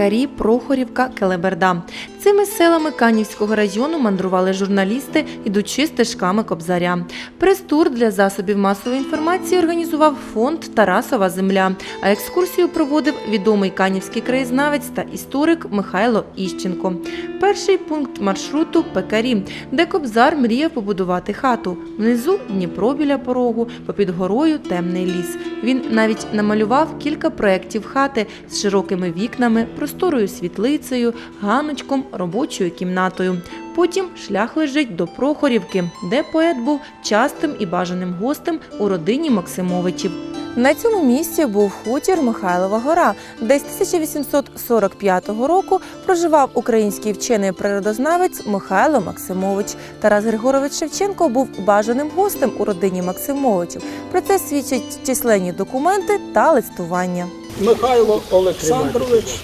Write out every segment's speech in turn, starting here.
Пекарі, Прохорівка, Келеберда. Цими селами Канівського району мандрували журналісти, ідучи стежками Кобзаря. Прес-тур для засобів масової інформації організував фонд Тарасова земля, а екскурсію проводив відомий канівський краєзнавець та історик Михайло Іщенко. Перший пункт маршруту Пекарі, де Кобзар мріяв побудувати хату. Внизу Дніпро біля порогу, попід горою темний ліс. Він навіть намалював кілька проєктів хати з широкими вікнами, просторою світлицею, ганочком, робочою кімнатою. Потім шлях лежить до Прохорівки, де поет був частим і бажаним гостем у родині Максимовичів. На цьому місці був хутір Михайлова гора, де з 1845 року проживав український вчений природознавець Михайло Максимович. Тарас Григорович Шевченко був бажаним гостем у родині Максимовичів. Про це свідчать численні документи та листування. Михайло Олександрович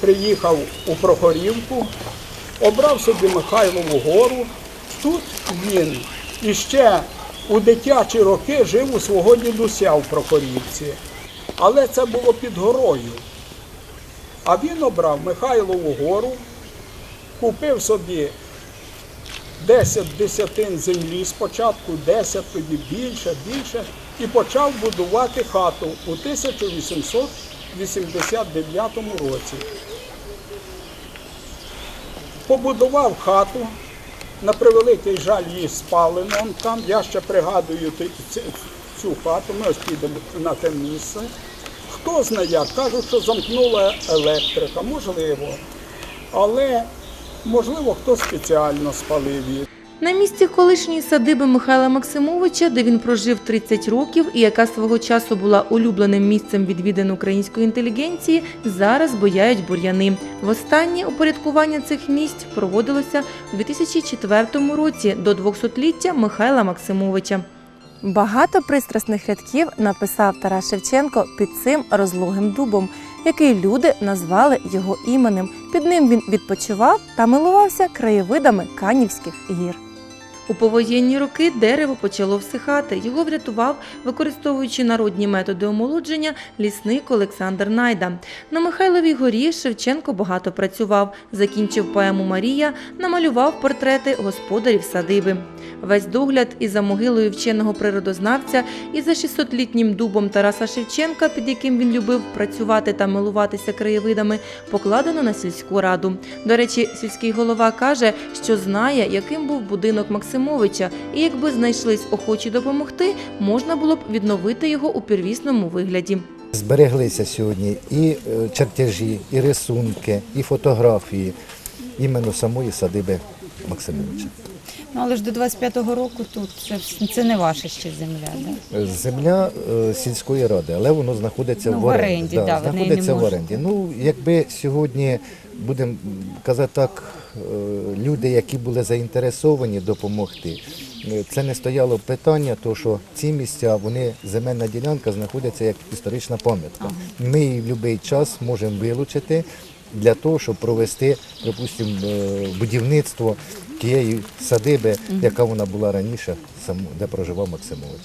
приїхав у Прохорівку, обрав собі Михайлову гору. Тут він іще у дитячі роки жив у свого дідуся в Прохорівці. Але це було під горою. А він обрав Михайлову гору, купив собі 10 десятин землі спочатку, 10, тоді більше, більше, і почав будувати хату у 1889 році. Побудував хату, на превеликий жаль її спалено там. Я ще пригадую цю хату, ми ось підемо на те місце. Хто знає як, кажуть, що замкнула електрика, можливо. Але можливо хто спеціально спалив її. На місці колишньої садиби Михайла Максимовича, де він прожив 30 років і яка свого часу була улюбленим місцем відвідин української інтелігенції, зараз бояють бур'яни. Востаннє упорядкування цих місць проводилося у 2004 році до 200-ліття Михайла Максимовича. Багато пристрасних рядків написав Тарас Шевченко під цим розлогим дубом, який люди назвали його іменем. Під ним він відпочивав та милувався краєвидами Канівських гір. У повоєнні роки дерево почало всихати. Його врятував, використовуючи народні методи омолодження, лісник Олександр Найда. На Михайловій горі Шевченко багато працював, закінчив поему Марія, намалював портрети господарів садиби. Весь догляд і за могилою вченого природознавця, і за 600-літнім дубом Тараса Шевченка, під яким він любив працювати та милуватися краєвидами, покладено на сільську раду. До речі, сільський голова каже, що знає, яким був будинок Максимовича, і якби знайшлись охочі допомогти, можна було б відновити його у первісному вигляді. Збереглися сьогодні і е, чертежі, і рисунки, і фотографії іменно самої садиби Максимовича. Ну, але ж до 25-го року тут це, це не ваша ще земля, да? Земля е, сільської ради, але воно знаходиться Ну, в в оренді. оренді, да, не знаходиться в оренді. Ну, якби сьогодні, будемо казати так, е, люди, які були заінтересовані допомогти, е, це не стояло питання, то що ці місця, вони земельна ділянка знаходиться як історична пам'ятка. Ми її в будь-який час можемо вилучити для того, щоб провести, припустимо, е, будівництво тієї садиби, яка вона була раніше, де проживав Максимович.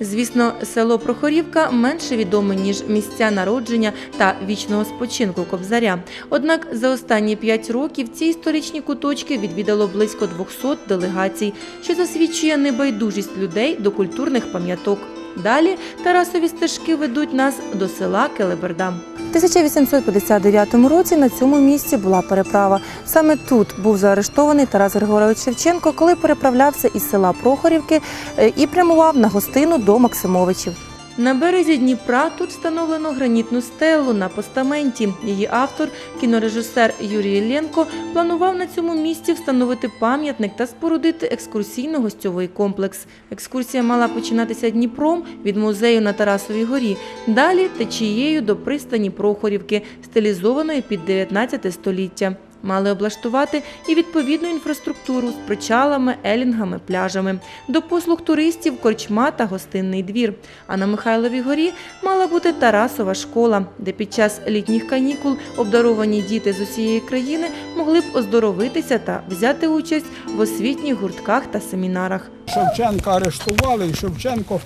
Звісно, село Прохорівка менше відоме, ніж місця народження та вічного спочинку Кобзаря. Однак за останні п'ять років ці історичні куточки відвідало близько 200 делегацій, що засвідчує небайдужість людей до культурних пам'яток. Далі Тарасові стежки ведуть нас до села Келеберда. У 1859 році на цьому місці була переправа. Саме тут був заарештований Тарас Григорович Шевченко, коли переправлявся із села Прохорівки е, і прямував на гостину до Максимовичів. На березі Дніпра тут встановлено гранітну стелу на постаменті. Її автор, кінорежисер Юрій Іллєнко, планував на цьому місці встановити пам'ятник та спорудити екскурсійно-гостьовий комплекс. Екскурсія мала починатися Дніпром від музею на Тарасовій горі, далі течією до пристані Прохорівки, стилізованої під 19 століття. Мали облаштувати і відповідну інфраструктуру з причалами, елінгами, пляжами. До послуг туристів корчма та гостинний двір. А на Михайловій горі мала бути Тарасова школа, де під час літніх канікул обдаровані діти з усієї країни могли б оздоровитися та взяти участь в освітніх гуртках та семінарах. Шевченка арештували, і Шевченко,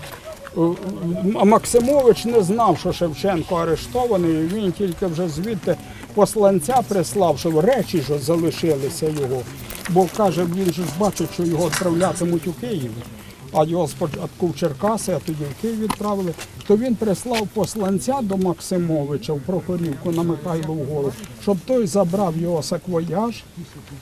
е, а Максимович не знав, що Шевченко арештований, він тільки вже звідти посланця прислав, щоб речі ж залишилися його. Бо каже, він ж бачить, що його відправлятимуть у Київ. А його спочатку в Черкаси, а тоді в Київ відправили. То він прислав посланця до Максимовича в Прохорівку на Михайлову гору, щоб той забрав його саквояж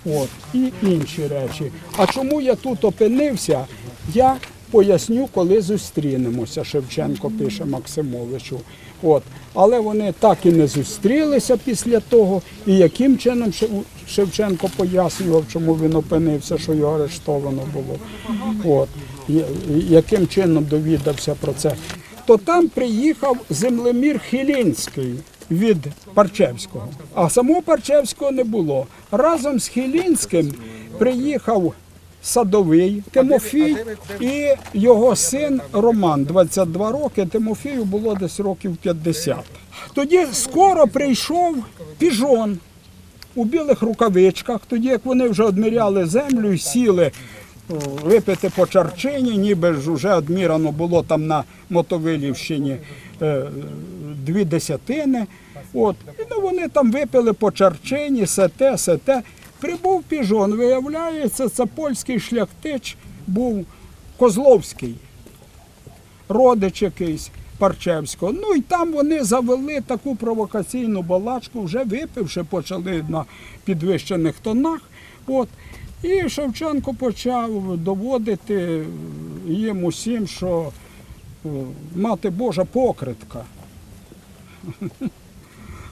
от, і інші речі. А чому я тут опинився, я поясню, коли зустрінемося. Шевченко пише Максимовичу. От. Але вони так і не зустрілися після того. І яким чином Шевченко пояснював, чому він опинився, що його арештовано було. От. Яким чином довідався про це. То там приїхав землемір Хілінський від Парчевського. А самого Парчевського не було. Разом з Хілінським приїхав Садовий Тимофій і його син Роман, 22 роки. Тимофію було десь років 50. Тоді скоро прийшов піжон у білих рукавичках, тоді як вони вже одміряли землю і сіли випити по чарчині, ніби ж вже одмірано було там на Мотовилівщині е, дві десятини. От. І ну, вони там випили по чарчині, сете, сете. Прибув піжон, виявляється, це польський шляхтич був Козловський родич якийсь Парчевського. Ну і там вони завели таку провокаційну балачку, вже випивши, почали на підвищених тонах. От. І Шевченко почав доводити їм усім, що е, мати Божа покритка.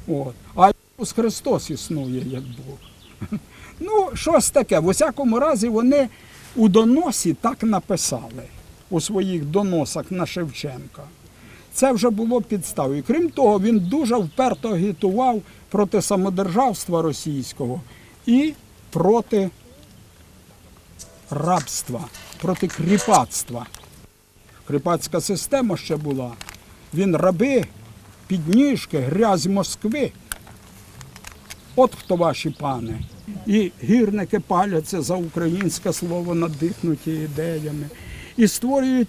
От. А Ісус Христос існує як Бог. Ну, щось таке. В усякому разі, вони у доносі так написали у своїх доносах на Шевченка. Це вже було підставою. Крім того, він дуже вперто агітував проти самодержавства російського і проти рабства, проти кріпацтва. Кріпацька система ще була. Він раби, підніжки, грязь Москви. От хто ваші пани. І гірники паляться за українське слово, надихнуті ідеями. І створюють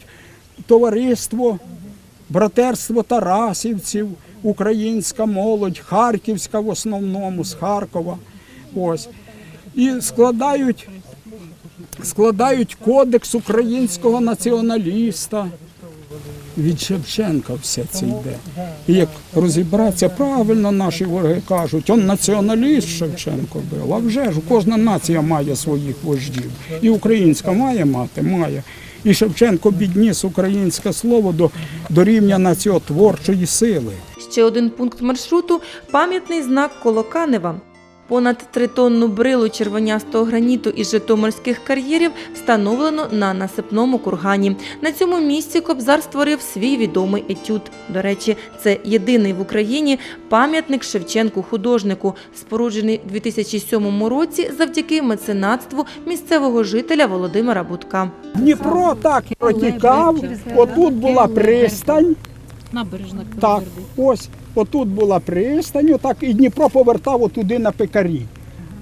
товариство, братерство Тарасівців, українська молодь, харківська в основному, з Харкова. Ось. І складають, складають кодекс українського націоналіста. Від Шевченка все це йде. І як розібратися, правильно наші вороги кажуть, он націоналіст Шевченко був. А вже ж кожна нація має своїх вождів. І українська має мати, має. І Шевченко підніс українське слово до, до рівня націотворчої сили. Ще один пункт маршруту пам'ятний знак Колоканева. Понад тритонну брилу червонястого граніту із житомирських кар'єрів встановлено на насипному кургані. На цьому місці Кобзар створив свій відомий етюд. До речі, це єдиний в Україні пам'ятник Шевченку художнику, споруджений у 2007 році завдяки меценатству місцевого жителя Володимира Будка. Дніпро так протікав, отут була пристань. Набережна Так, ось отут була пристань, отак, і Дніпро повертав отуди на пекарі.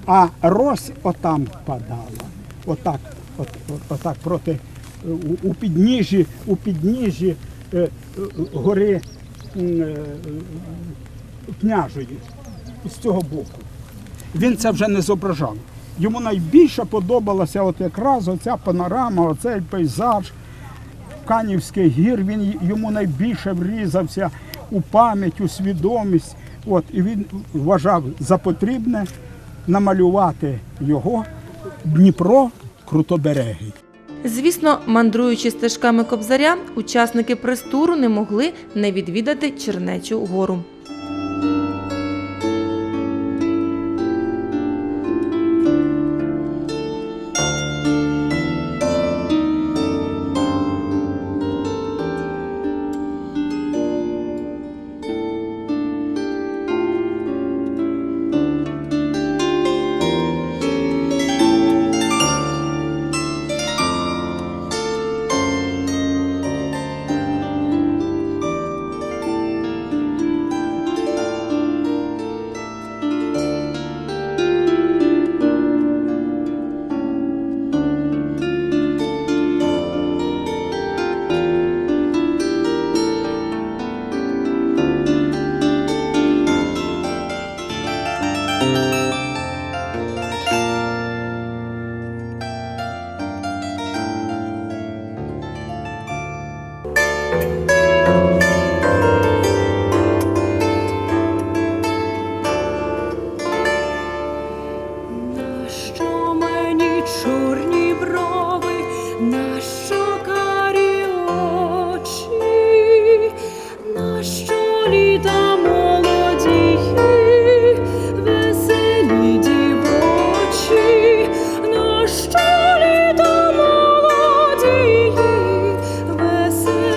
А Рось отам впадала. Отак, от, от, отак проти у, у підніжжі, у підніжжі е, гори е, княжої з цього боку. Він це вже не зображав. Йому найбільше подобалася от якраз оця панорама, оцей пейзаж. Канівських гір, він йому найбільше врізався у пам'ять, у свідомість. От, і він вважав за потрібне намалювати його Дніпро Крутоберегий. Звісно, мандруючи стежками Кобзаря, учасники прес-туру не могли не відвідати Чернечу гору. чорні брови, нащо карі очі, нащо літа молоді, веселі дівочі, нащо молоді, веселі.